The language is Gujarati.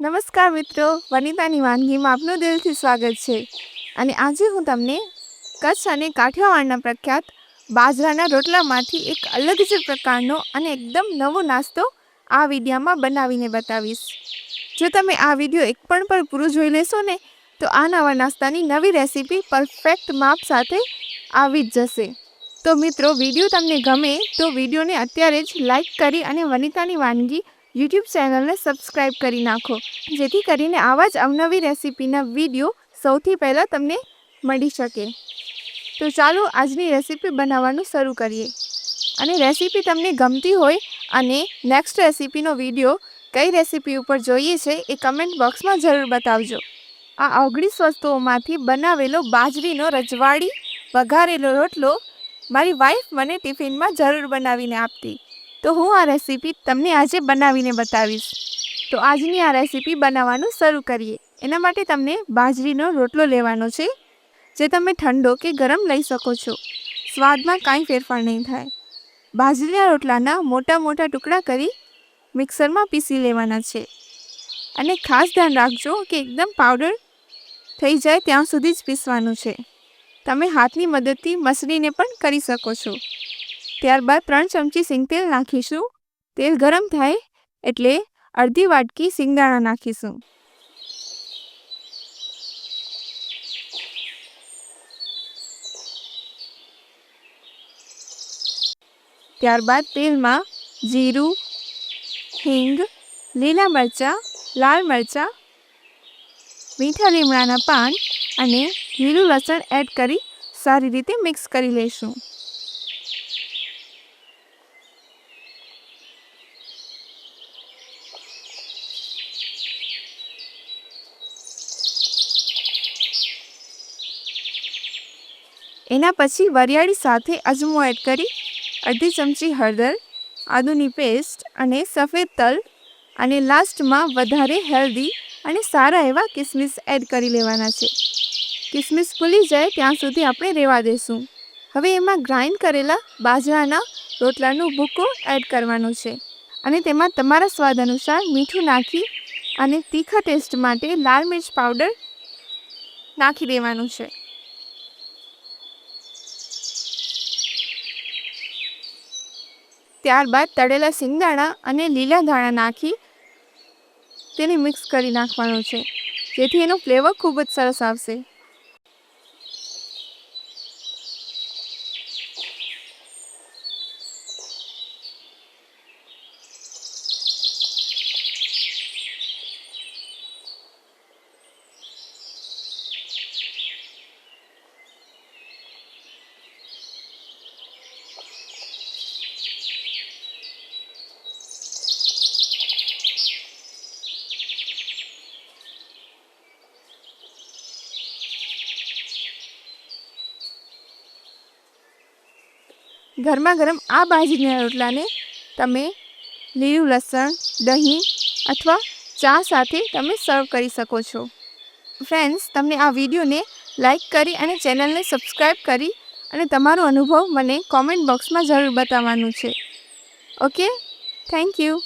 નમસ્કાર મિત્રો, વનિતાની વાનગીમાં આપનું દિલથી સ્વાગત છે. અને આજે હું તમને કચ્છ અને કાઠિયાવાડના પ્રખ્યાત બાજરાના રોટલામાંથી એક અલગ જ પ્રકારનો અને એકદમ નવો નાસ્તો આ વિડીયામાં બનાવીને બતાવીશ. જો તમે આ વીડિયો એક પણ પર પૂરું જોઈ લેશો ને, તો આ નવા નાસ્તાની નવી રેસીપી પરફેક્ટ માપ સાથે આવી જ જશે. તો મિત્રો, વીડિયો તમને ગમે તો વિડીયોને અત્યારે જ લાઈક કરી અને વનિતાની વાનગી યુટ્યુબ ચેનલને સબસ્ક્રાઈબ કરી નાખો, જેથી કરીને આવા જ અવનવી રેસીપીના વીડિયો સૌથી પહેલાં તમને મળી શકે. તો ચાલો આજની રેસીપી બનાવવાનું શરૂ કરીએ. અને રેસીપી તમને ગમતી હોય અને નેક્સ્ટ રેસીપીનો વીડિયો કઈ રેસીપી ઉપર જોઈએ છે એ કમેન્ટ બોક્સમાં જરૂર બતાવજો. આ ઓગણીસ વસ્તુઓમાંથી બનાવેલો બાજરીનો રજવાડી, વઘારેલો રોટલો મારી વાઈફ મને ટિફિનમાં જરૂર બનાવીને આપતી. તો હું આ રેસીપી તમને આજે બનાવીને બતાવીશ. તો આજની આ રેસીપી બનાવવાનું શરૂ કરીએ. એના માટે તમને બાજરીનો રોટલો લેવાનો છે, જે તમે ઠંડો કે ગરમ લઈ શકો છો. સ્વાદમાં કાંઈ ફેરફાર નહીં થાય. બાજરીના રોટલાના મોટા મોટા ટુકડા કરી મિક્સરમાં પીસી લેવાના છે. અને ખાસ ધ્યાન રાખજો કે એકદમ પાવડર થઈ જાય ત્યાં સુધી જ પીસવાનું છે. તમે હાથની મદદથી મસળીને પણ કરી શકો છો. ત્યારબાદ ત્રણ ચમચી સિંગતેલ નાખીશું. તેલ ગરમ થાય એટલે અડધી વાટકી સિંગદાણા નાખીશું. ત્યારબાદ તેલમાં જીરું, હિંગ, લીલા મરચાં, લાલ મરચાં, મીઠા લીમડાના પાન અને લીલું લસણ એડ કરી સારી રીતે મિક્સ કરી લઈશું. એના પછી વરિયાળી સાથે અજમો એડ કરી, અડધી ચમચી હળદર, આદુની પેસ્ટ અને સફેદ તલ અને લાસ્ટમાં વધારે હેલ્ધી અને સારા એવા કિસમિસ એડ કરી લેવાના છે. કિસમિસ ફૂલી જાય ત્યાં સુધી આપણે રહેવા દઈશું હવે એમાં ગ્રાઇન્ડ કરેલા બાજરાના રોટલાનો ભૂકો એડ કરવાનો છે અને તેમાં તમારા સ્વાદ અનુસાર મીઠું નાખી અને તીખા ટેસ્ટ માટે લાલ મિર્ચ પાવડર નાખી દેવાનું છે. ત્યારબાદ તળેલા સિંગદાણા અને લીલા ધાણા નાખી તેને મિક્સ કરી નાખવાનું છે. જેથી એનો ફ્લેવર ખૂબ જ સરસ આવશે. ગરમા ગરમ આ બાજરીના રોટલાને તમે લીલું લસણ, દહીં અથવા ચા સાથે તમે સર્વ કરી શકો છો. ફ્રેન્ડ્સ, તમને આ વિડીયોને લાઈક કરી અને ચેનલને સબસ્ક્રાઈબ કરી અને તમારો અનુભવ મને કોમેન્ટ બોક્સમાં જરૂર બતાવવાનું છે. ઓકે? Thank you.